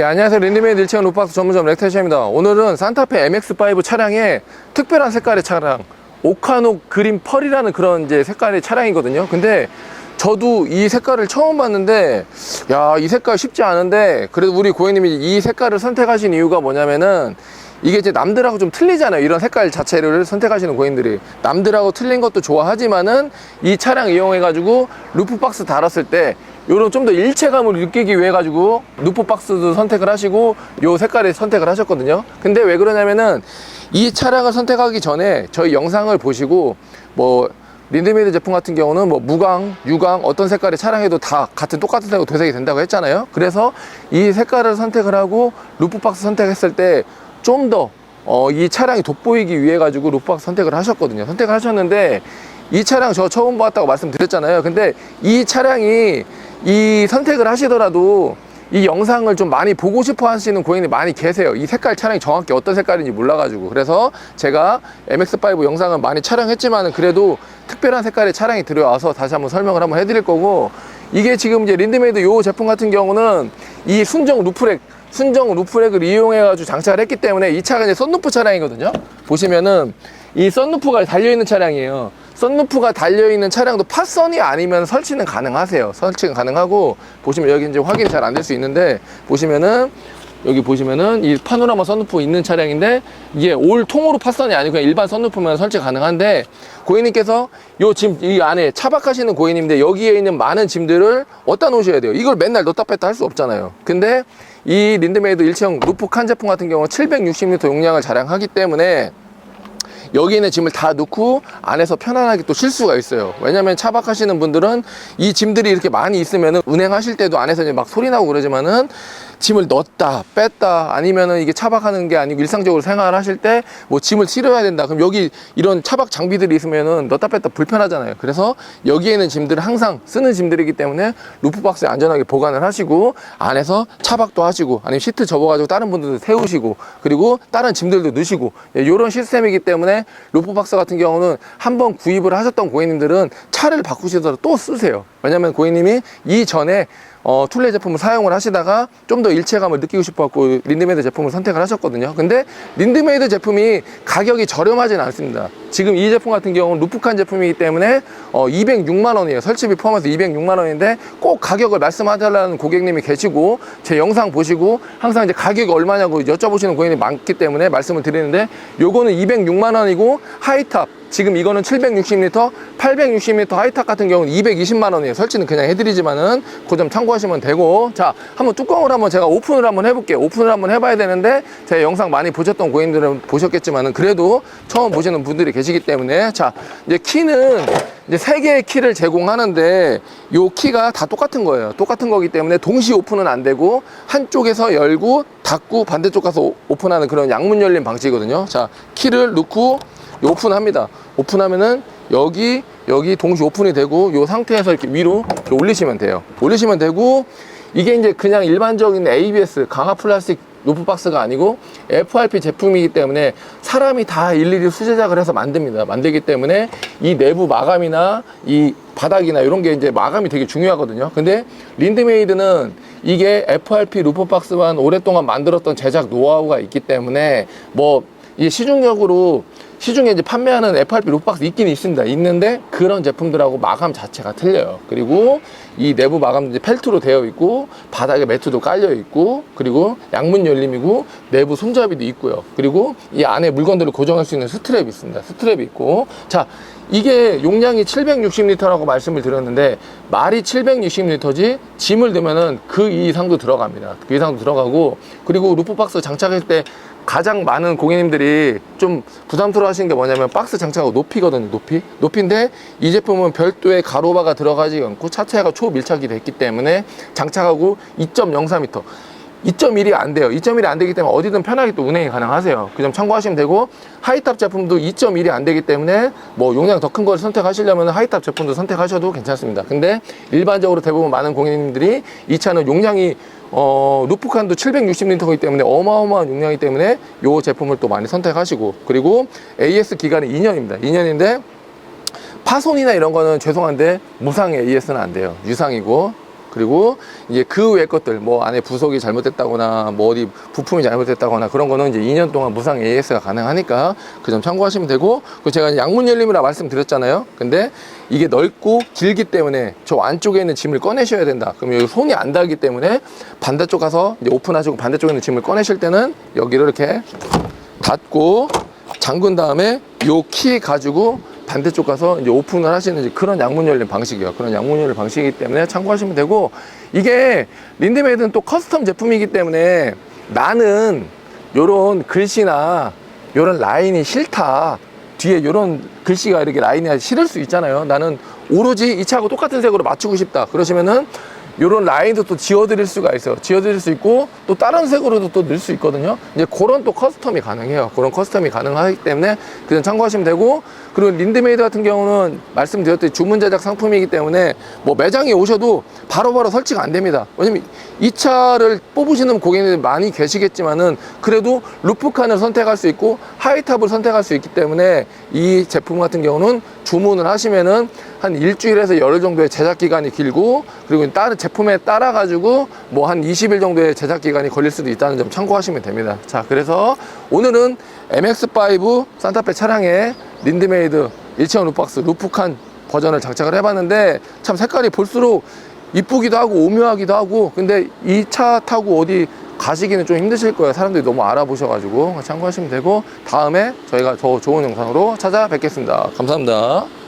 예, 안녕하세요. 랜드메이드 일체형 루박스 전문점 렉테시입니다. 오늘은 산타페 MX5 차량에 특별한 색깔의 차량, 오카노 그린 펄이라는 그런 이제 색깔의 차량이거든요. 근데 저도 이 색깔을 처음 봤는데, 야, 이 색깔 쉽지 않은데, 그래도 우리 고객님이 이 색깔을 선택하신 이유가 뭐냐면은, 이게 이제 남들하고 좀 틀리잖아요. 이런 색깔 자체를 선택하시는 고객님들이. 남들하고 틀린 것도 좋아하지만은 이 차량 이용해가지고 루프박스 달았을 때 요런 좀 더 일체감을 느끼기 위해 가지고 루프박스도 선택을 하시고 요 색깔을 선택을 하셨거든요. 근데 왜 그러냐면은 이 차량을 선택하기 전에 저희 영상을 보시고 뭐 린드메이드 제품 같은 경우는 뭐 무광, 유광 어떤 색깔의 차량에도 다 같은 똑같은 색으로 되색이 된다고 했잖아요. 그래서 이 색깔을 선택을 하고 루프박스 선택했을 때 좀더 어, 이 차량이 돋보이기 위해 가지고 루프박스 선택을 하셨거든요. 선택을 하셨는데 이 차량 저 처음 봤다고 말씀드렸잖아요. 근데 이 차량이 이 선택을 하시더라도 이 영상을 좀 많이 보고 싶어 하시는 고객님이 많이 계세요. 이 색깔 차량이 정확히 어떤 색깔인지 몰라가지고. 그래서 제가 MX5 영상을 많이 촬영했지만은 그래도 특별한 색깔의 차량이 들어와서 다시 한번 설명을 한번 해드릴 거고 이게 지금 이제 린드메이드 요 제품 같은 경우는 이 순정 루프렉 순정 루프렉을 이용해가지고 장착을 했기 때문에 이 차가 이제 썬루프 차량이거든요. 보시면은 이 썬루프가 달려있는 차량이에요. 썬루프가 달려있는 차량도 팟선이 아니면 설치는 가능하세요. 설치는 가능하고 보시면 여기 이제 확인이 잘 안 될 수 있는데 보시면은 여기 보시면은 이 파노라마 썬루프 있는 차량인데 이게 올 통으로 팟선이 아니고 그냥 일반 썬루프면 설치 가능한데 고객님께서 요짐이 안에 차박하시는 고객님인데 여기에 있는 많은 짐들을 어디다 놓으셔야 돼요. 이걸 맨날 넣다 뺐다 할 수 없잖아요. 근데 이 린드메이드 일체형 루프 칸 제품 같은 경우는 760리터 용량을 자랑하기 때문에 여기 있는 짐을 다 넣고 안에서 편안하게 또 쉴 수가 있어요. 왜냐면 차박하시는 분들은 이 짐들이 이렇게 많이 있으면은 운행하실 때도 안에서 이제 막 소리 나고 그러지만은 짐을 넣었다 뺐다 아니면은 이게 차박하는 게 아니고 일상적으로 생활하실 때 뭐 짐을 실어야 된다. 그럼 여기 이런 차박 장비들이 있으면은 넣었다 뺐다 불편하잖아요. 그래서 여기에 있는 짐들을 항상 쓰는 짐들이기 때문에 루프박스에 안전하게 보관을 하시고 안에서 차박도 하시고 아니면 시트 접어가지고 다른 분들도 세우시고 그리고 다른 짐들도 넣으시고 이런 시스템이기 때문에 루프박스 같은 경우는 한번 구입을 하셨던 고객님들은 차를 바꾸시더라도 또 쓰세요. 왜냐면 고객님이 이전에 어, 툴레 제품을 사용을 하시다가 좀 더 일체감을 느끼고 싶어 갖고 린드메이드 제품을 선택을 하셨거든요. 근데 린드메이드 제품이 가격이 저렴하진 않습니다. 지금 이 제품 같은 경우는 루프칸 제품이기 때문에 어, 206만 원이에요. 설치비 포함해서 206만 원인데 꼭 가격을 말씀하달라는 고객님이 계시고 제 영상 보시고 항상 이제 가격이 얼마냐고 여쭤보시는 고객님이 많기 때문에 말씀을 드리는데 요거는 206만 원이고 하이탑 지금 이거는 760m, 860m 하이탑 같은 경우는 220만 원이에요. 설치는 그냥 해드리지만은 그 점 참고하시면 되고 자 한번 뚜껑을 한번 제가 오픈을 한번 해볼게요. 오픈을 한번 해봐야 되는데 제 영상 많이 보셨던 고객님들은 보셨겠지만은 그래도 처음 보시는 분들이 계시기 때문에 자 이제 키는 이제 세 개의 키를 제공하는데 요 키가 다 똑같은 거예요. 똑같은 거기 때문에 동시 오픈은 안 되고 한쪽에서 열고 닫고 반대쪽 가서 오- 오픈하는 그런 양문 열린 방식이거든요. 자 키를 넣고 오픈합니다. 오픈하면은 여기 여기 동시 오픈이 되고 이 상태에서 이렇게 위로 이렇게 올리시면 돼요. 올리시면 되고 이게 이제 그냥 일반적인 ABS 강화 플라스틱 루프 박스가 아니고 FRP 제품이기 때문에 사람이 다 일일이 수제작을 해서 만듭니다. 만들기 때문에 이 내부 마감이나 이 바닥이나 이런 게 이제 마감이 되게 중요하거든요. 근데 린드메이드는 이게 FRP 루프 박스만 오랫동안 만들었던 제작 노하우가 있기 때문에 뭐 이 시중적으로 시중에 이제 판매하는 FRP 루프박스 있긴 있습니다. 있는데 그런 제품들하고 마감 자체가 틀려요. 그리고 이 내부 마감도 이제 펠트로 되어 있고 바닥에 매트도 깔려 있고 그리고 양문 열림이고 내부 손잡이도 있고요. 그리고 이 안에 물건들을 고정할 수 있는 스트랩이 있습니다. 스트랩이 있고 자 이게 용량이 760리터라고 말씀을 드렸는데 말이 760리터지 짐을 넣으면은 그 이상도 들어갑니다. 그 이상도 들어가고 그리고 루프박스 장착할 때 가장 많은 고객님들이 좀 부담스러워 하시는 게 뭐냐면 박스 장착하고 높이거든요 높이. 높이인데 이 제품은 별도의 가로바가 들어가지 않고 차체가 초밀착이 됐기 때문에 장착하고 2.03m 2.1이 안 돼요 2.1이 안 되기 때문에 어디든 편하게 또 운행이 가능하세요 그 점 참고하시면 되고 하이탑 제품도 2.1이 안 되기 때문에 뭐 용량 더 큰 걸 선택하시려면 하이탑 제품도 선택하셔도 괜찮습니다 근데 일반적으로 대부분 많은 고객님들이 이 차는 용량이 어, 루프칸도 760리터이기 때문에 어마어마한 용량이기 때문에 이 제품을 또 많이 선택하시고 그리고 AS 기간이 2년입니다. 2년인데 파손이나 이런 거는 죄송한데 무상 AS는 안 돼요. 유상이고 그리고 이제 그 외 것들 뭐 안에 부속이 잘못됐다거나 뭐 어디 부품이 잘못됐다거나 그런 거는 이제 2년 동안 무상 AS가 가능하니까 그 점 참고하시면 되고 그 제가 양문 열림이라 말씀드렸잖아요. 근데 이게 넓고 길기 때문에 저 안쪽에 있는 짐을 꺼내셔야 된다. 그럼 여기 손이 안 닿기 때문에 반대쪽 가서 이제 오픈하시고 반대쪽에 있는 짐을 꺼내실 때는 여기를 이렇게 닫고 잠근 다음에 요 키 가지고 반대쪽 가서 이제 오픈을 하시는 그런 양문 열림 방식이에요. 그런 양문 열림 방식이기 때문에 참고하시면 되고 이게 린드메이드는 또 커스텀 제품이기 때문에 나는 요런 글씨나 요런 라인이 싫다. 뒤에 요런 글씨가 이렇게 라인이 싫을 수 있잖아요. 나는 오로지 이 차하고 똑같은 색으로 맞추고 싶다. 그러시면은 요런 라인도 또 지워드릴 수가 있어요. 지워드릴 수 있고 또 다른 색으로도 또 넣을 수 있거든요. 이제 그런 또 커스텀이 가능해요. 그런 커스텀이 가능하기 때문에 그냥 참고하시면 되고 그리고 린드메이드 같은 경우는 말씀드렸듯이 주문 제작 상품이기 때문에 뭐 매장에 오셔도 바로바로 설치가 안 됩니다. 왜냐면 이 차를 뽑으시는 고객님들이 많이 계시겠지만은 그래도 루프칸을 선택할 수 있고 하이탑을 선택할 수 있기 때문에 이 제품 같은 경우는 주문을 하시면은 한 일주일에서 열흘 정도의 제작 기간이 길고 그리고 다른 제품에 따라 가지고 뭐 한 20일 정도의 제작 기간이 걸릴 수도 있다는 점 참고하시면 됩니다. 자, 그래서 오늘은 MX5 산타페 차량에 린드메이드 일체형 루프박스 루프칸 버전을 장착을 해봤는데 참 색깔이 볼수록 이쁘기도 하고 오묘하기도 하고 근데 이 차 타고 어디 가시기는 좀 힘드실 거예요. 사람들이 너무 알아보셔가지고 참고하시면 되고 다음에 저희가 더 좋은 영상으로 찾아뵙겠습니다. 감사합니다